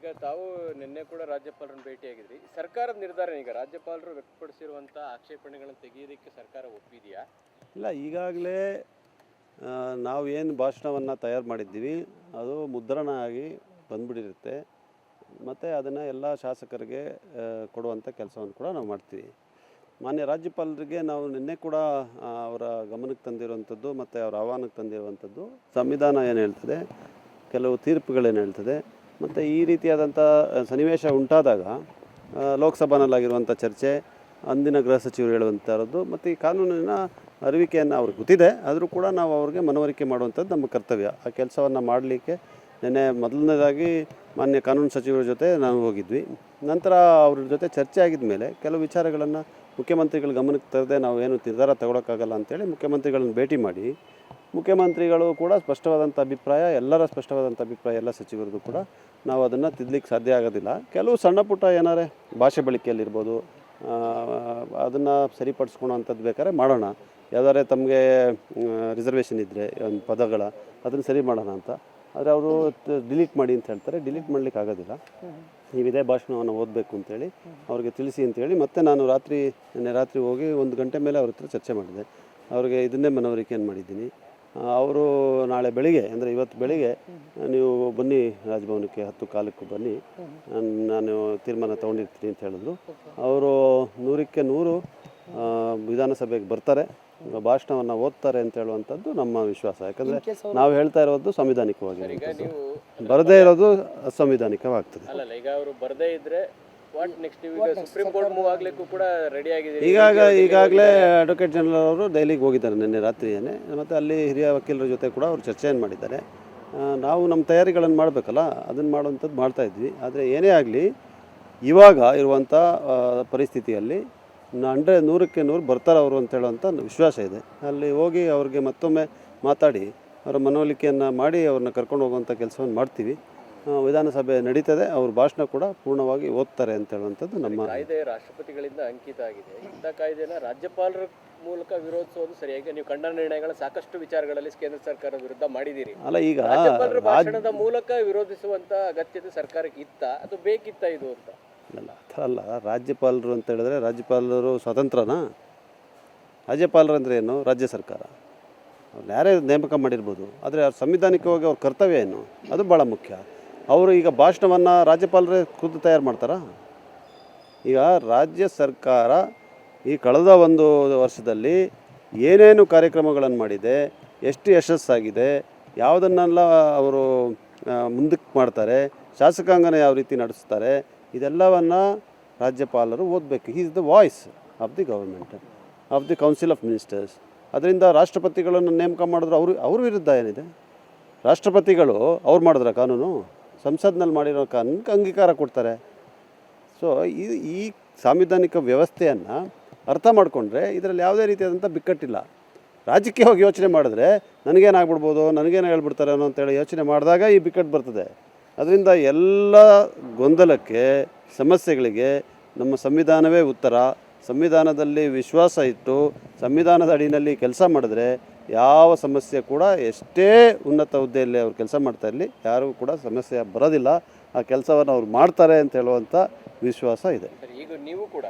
ಈಗ ತಾವು ನಿನ್ನೆ ಕೂಡ ರಾಜ್ಯಪಾಲರನ್ನು ಭೇಟಿಯಾಗಿದ್ರಿ. ಸರ್ಕಾರದ ನಿರ್ಧಾರ ಈಗ ರಾಜ್ಯಪಾಲರು ವ್ಯಕ್ತಪಡಿಸಿರುವಂಥ ಆಕ್ಷೇಪಣೆಗಳನ್ನು ತೆಗೆಯೋದಕ್ಕೆ ಸರ್ಕಾರ ಒಪ್ಪಿದೆಯಾ? ಇಲ್ಲ, ಈಗಾಗಲೇ ನಾವು ಏನು ಭಾಷಣವನ್ನು ತಯಾರು ಮಾಡಿದ್ದೀವಿ, ಅದು ಮುದ್ರಣ ಆಗಿ ಬಂದ್ಬಿಟ್ಟಿರುತ್ತೆ ಮತ್ತು ಅದನ್ನು ಎಲ್ಲ ಶಾಸಕರಿಗೆ ಕೊಡುವಂಥ ಕೆಲಸವನ್ನು ಕೂಡ ನಾವು ಮಾಡ್ತೀವಿ. ಮಾನ್ಯ ರಾಜ್ಯಪಾಲರಿಗೆ ನಾವು ನಿನ್ನೆ ಕೂಡ ಅವರ ಗಮನಕ್ಕೆ ತಂದಿರುವಂಥದ್ದು ಮತ್ತು ಅವರ ಆಹ್ವಾನಕ್ಕೆ ತಂದಿರುವಂಥದ್ದು, ಸಂವಿಧಾನ ಏನು ಹೇಳ್ತದೆ, ಕೆಲವು ತೀರ್ಪುಗಳೇನು ಹೇಳ್ತದೆ ಮತ್ತು ಈ ರೀತಿಯಾದಂಥ ಸನ್ನಿವೇಶ ಉಂಟಾದಾಗ ಲೋಕಸಭಾನಲ್ಲಾಗಿರುವಂಥ ಚರ್ಚೆ, ಅಂದಿನ ಗೃಹ ಸಚಿವರು ಹೇಳುವಂಥದ್ದು, ಮತ್ತು ಈ ಕಾನೂನಿನ ಅರಿವಿಕೆಯನ್ನು ಅವ್ರಿಗೆ ಗೊತ್ತಿದೆ. ಆದರೂ ಕೂಡ ನಾವು ಅವ್ರಿಗೆ ಮನವರಿಕೆ ಮಾಡುವಂಥದ್ದು ನಮ್ಮ ಕರ್ತವ್ಯ. ಆ ಕೆಲಸವನ್ನು ಮಾಡಲಿಕ್ಕೆ ನಿನ್ನೆ ಮೊದಲನೇದಾಗಿ ಮಾನ್ಯ ಕಾನೂನು ಸಚಿವರ ಜೊತೆ ನಾವು ಹೋಗಿದ್ವಿ. ನಂತರ ಅವ್ರ ಜೊತೆ ಚರ್ಚೆ ಆಗಿದ ಮೇಲೆ ಕೆಲವು ವಿಚಾರಗಳನ್ನು ಮುಖ್ಯಮಂತ್ರಿಗಳ ಗಮನಕ್ಕೆ ತರದೆ ನಾವು ಏನು ನಿರ್ಧಾರ ತಗೊಳಕ್ಕಾಗಲ್ಲ ಅಂತೇಳಿ ಮುಖ್ಯಮಂತ್ರಿಗಳನ್ನು ಭೇಟಿ ಮಾಡಿ, ಮುಖ್ಯಮಂತ್ರಿಗಳು ಕೂಡ ಸ್ಪಷ್ಟವಾದಂಥ ಅಭಿಪ್ರಾಯ, ಎಲ್ಲರ ಸ್ಪಷ್ಟವಾದಂಥ ಅಭಿಪ್ರಾಯ, ಎಲ್ಲ ಸಚಿವರದ್ದು ಕೂಡ ನಾವು ಅದನ್ನು ತಿದ್ದಲಿಕ್ಕೆ ಸಾಧ್ಯ ಆಗೋದಿಲ್ಲ. ಕೆಲವು ಸಣ್ಣ ಪುಟ್ಟ ಏನಾರೆ ಭಾಷೆ ಬಳಕೆಯಲ್ಲಿರ್ಬೋದು ಅದನ್ನು ಸರಿಪಡಿಸ್ಕೊಳೋವಂಥದ್ದು ಬೇಕಾದ್ರೆ ಮಾಡೋಣ. ಯಾವ್ದಾರೆ ತಮಗೆ ರಿಸರ್ವೇಷನ್ ಇದ್ದರೆ ಒಂದು ಪದಗಳ, ಅದನ್ನು ಸರಿ ಮಾಡೋಣ ಅಂತ. ಆದರೆ ಅವರು ಡಿಲೀಟ್ ಮಾಡಿ ಅಂತ ಹೇಳ್ತಾರೆ. ಡಿಲೀಟ್ ಮಾಡ್ಲಿಕ್ಕೆ ಆಗೋದಿಲ್ಲ. ನೀವು ಇದೇ ಭಾಷಣವನ್ನು ಓದಬೇಕು ಅಂತೇಳಿ ಅವ್ರಿಗೆ ತಿಳಿಸಿ ಅಂತೇಳಿ ಮತ್ತೆ ನಾನು ರಾತ್ರಿ, ನಿನ್ನೆ ರಾತ್ರಿ ಹೋಗಿ ಒಂದು ಗಂಟೆ ಮೇಲೆ ಅವ್ರ ಹತ್ರ ಚರ್ಚೆ ಮಾಡಿದೆ. ಅವ್ರಿಗೆ ಇದನ್ನೇ ಮನವರಿಕೆಯನ್ನು ಮಾಡಿದ್ದೀನಿ? ಅವರು ನಾಳೆ ಬೆಳಿಗ್ಗೆ, ಅಂದರೆ ಇವತ್ತು ಬೆಳಿಗ್ಗೆ ನೀವು ಬನ್ನಿ ರಾಜಭವನಕ್ಕೆ, ಹತ್ತು ಕಾಲಕ್ಕೆ ಬನ್ನಿ. ನಾನ್- ತೀರ್ಮಾನ ತೊಗೊಂಡಿರ್ತೀನಿ ಅಂತ ಹೇಳಿದ್ರು ಅವರು ನೂರಕ್ಕೆ ನೂರು ವಿಧಾನಸಭೆಗೆ ಬರ್ತಾರೆ. ಭಾಷಣವನ್ನು ಓದ್ತಾರೆ ಅಂತ ಹೇಳುವಂಥದ್ದು ನಮ್ಮ ವಿಶ್ವಾಸ. ಯಾಕಂದರೆ ನಾವು ಹೇಳ್ತಾ ಇರೋದು ಸಂವಿಧಾನಿಕವಾಗಿ ಈಗ ನೀವು ಬರದೇ ಇರೋದು ಅಸಂವಿಧಾನಿಕವಾಗ್ತದೆ. ಅಲ್ಲಲ್ಲ ಈಗ ಅವರು ಬರದೇ ಇದ್ರೆ ಈಗಾಗ ಈಗಾಗಲೇ ಅಡ್ವೊಕೇಟ್ ಜನರಲ್ ಅವರು ದೆಹಲಿಗೆ ಹೋಗಿದ್ದಾರೆ ನಿನ್ನೆ ರಾತ್ರಿಯೇ ಮತ್ತು ಅಲ್ಲಿ ಹಿರಿಯ ವಕೀಲರ ಜೊತೆ ಕೂಡ ಅವರು ಚರ್ಚೆಯನ್ನು ಮಾಡಿದ್ದಾರೆ. ನಾವು ನಮ್ಮ ತಯಾರಿಗಳನ್ನು ಮಾಡಬೇಕಲ್ಲ ಅದನ್ನು ಮಾಡುವಂಥದ್ದು ಮಾಡ್ತಾ ಇದ್ವಿ. ಆದರೆ ಏನೇ ಆಗಲಿ ಇವಾಗ ಇರುವಂಥ ಪರಿಸ್ಥಿತಿಯಲ್ಲಿ ಹಂಡ್ರೆ ನೂರಕ್ಕೆ ನೂರು ಬರ್ತಾರೆ ಅವರು ಅಂತ ಹೇಳುವಂಥ ವಿಶ್ವಾಸ ಇದೆ. ಅಲ್ಲಿ ಹೋಗಿ ಅವ್ರಿಗೆ ಮತ್ತೊಮ್ಮೆ ಮಾತಾಡಿ ಅವರ ಮನವೊಲಿಕೆಯನ್ನು ಮಾಡಿ ಅವ್ರನ್ನ ಕರ್ಕೊಂಡು ಹೋಗುವಂಥ ಕೆಲಸವನ್ನು ಮಾಡ್ತೀವಿ. ವಿಧಾನಸಭೆ ನಡೀತದೆ ಅವ್ರ ಭಾಷಣ ಕೂಡ ಪೂರ್ಣವಾಗಿ ಓದ್ತಾರೆ ಅಂತ ಹೇಳುವಂಥದ್ದು ನಮ್ಮ ಕಾಯ್ದೆ ರಾಷ್ಟ್ರಪತಿಗಳಿಂದ ಅಂಕಿತ ಆಗಿದೆ. ಇಂಥ ಕಾಯ್ದೆನ ರಾಜ್ಯಪಾಲರ ಮೂಲಕ ವಿರೋಧಿಸೋದು ಸರಿಯಾಗಿ ನೀವು ಖಂಡನ ನಿರ್ಣಯಗಳ ಸಾಕಷ್ಟು ವಿಚಾರಗಳಲ್ಲಿ ಕೇಂದ್ರ ಸರ್ಕಾರದ ವಿರುದ್ಧ ಮಾಡಿದ್ದೀರಿ. ಅಲ್ಲ ಈಗ ಭಾಷಣದ ಮೂಲಕ ವಿರೋಧಿಸುವಂತ ಅಗತ್ಯತೆ ಸರ್ಕಾರಕ್ಕೆ ಇತ್ತ? ಅದು ಬೇಕಿತ್ತ ಇದು ಅಂತ? ಅಲ್ಲ ಆ ಥರ ಅಲ್ಲ. ರಾಜ್ಯಪಾಲರು ಅಂತ ಹೇಳಿದ್ರೆ ರಾಜ್ಯಪಾಲರು ಸ್ವತಂತ್ರನಾ? ರಾಜ್ಯಪಾಲರು ಅಂದರೆ ಏನು? ರಾಜ್ಯ ಸರ್ಕಾರ. ಅವ್ರನ್ನ ಯಾರೇ ನೇಮಕ ಮಾಡಿರ್ಬೋದು, ಆದರೆ ಅವ್ರ ಸಂವಿಧಾನಿಕವಾಗಿ ಅವ್ರ ಕರ್ತವ್ಯ ಏನು? ಅದು ಭಾಳ ಮುಖ್ಯ. ಅವರು ಈಗ ಭಾಷಣವನ್ನು ರಾಜ್ಯಪಾಲರೇ ಖುದ್ದು ತಯಾರು ಮಾಡ್ತಾರಾ? ಈಗ ರಾಜ್ಯ ಸರ್ಕಾರ ಈ ಕಳೆದ ಒಂದು ವರ್ಷದಲ್ಲಿ ಏನೇನು ಕಾರ್ಯಕ್ರಮಗಳನ್ನು ಮಾಡಿದೆ, ಎಷ್ಟು ಯಶಸ್ಸಾಗಿದೆ, ಯಾವುದನ್ನೆಲ್ಲ ಅವರು ಮುಂದಕ್ಕೆ ಮಾಡ್ತಾರೆ, ಶಾಸಕಾಂಗನ ಯಾವ ರೀತಿ ನಡೆಸ್ತಾರೆ ಇದೆಲ್ಲವನ್ನು ರಾಜ್ಯಪಾಲರು ಓದಬೇಕು. Is the voice of the government of the council of ministers ಅದರಿಂದ ರಾಷ್ಟ್ರಪತಿಗಳನ್ನು ನೇಮಕ ಮಾಡಿದ್ರು ಅವರು, ಅವ್ರ ವಿರುದ್ಧ ಏನಿದೆ? ರಾಷ್ಟ್ರಪತಿಗಳು ಅವ್ರು ಮಾಡಿದ್ರ ಕಾನೂನು? ಸಂಸತ್ನಲ್ಲಿ ಮಾಡಿರೋ ಕಾನೂನಿಗೆ ಅಂಗೀಕಾರ ಕೊಡ್ತಾರೆ. ಸೊ ಈ ಈ ಸಾಂವಿಧಾನಿಕ ವ್ಯವಸ್ಥೆಯನ್ನು ಅರ್ಥ ಮಾಡಿಕೊಂಡ್ರೆ ಇದರಲ್ಲಿ ಯಾವುದೇ ರೀತಿಯಾದಂಥ ಬಿಕ್ಕಟ್ಟಿಲ್ಲ. ರಾಜಕೀಯವಾಗಿ ಯೋಚನೆ ಮಾಡಿದ್ರೆ ನನಗೇನಾಗ್ಬಿಡ್ಬೋದು, ನನಗೇನು ಹೇಳ್ಬಿಡ್ತಾರೆ ಅನ್ನೋ ಅಂತೇಳಿ ಯೋಚನೆ ಮಾಡಿದಾಗ ಈ ಬಿಕ್ಕಟ್ಟು ಬರ್ತದೆ. ಅದರಿಂದ ಎಲ್ಲ ಗೊಂದಲಕ್ಕೆ, ಸಮಸ್ಯೆಗಳಿಗೆ ನಮ್ಮ ಸಂವಿಧಾನವೇ ಉತ್ತರ. ಸಂವಿಧಾನದಲ್ಲಿ ವಿಶ್ವಾಸ ಇಟ್ಟು, ಸಂವಿಧಾನದ ಅಡಿಯಲ್ಲಿ ಕೆಲಸ ಮಾಡಿದ್ರೆ ಯಾವ ಸಮಸ್ಯೆ ಕೂಡ ಎಷ್ಟೇ ಉನ್ನತ ಹುದ್ದೆಯಲ್ಲಿ ಅವರು ಕೆಲಸ ಮಾಡ್ತಾ ಇರಲಿ ಯಾರಿಗೂ ಕೂಡ ಸಮಸ್ಯೆ ಬರೋದಿಲ್ಲ. ಆ ಕೆಲಸವನ್ನು ಅವ್ರು ಮಾಡ್ತಾರೆ ಅಂತ ಹೇಳುವಂಥ ವಿಶ್ವಾಸ ಇದೆ. ಈಗ ನೀವು ಕೂಡ.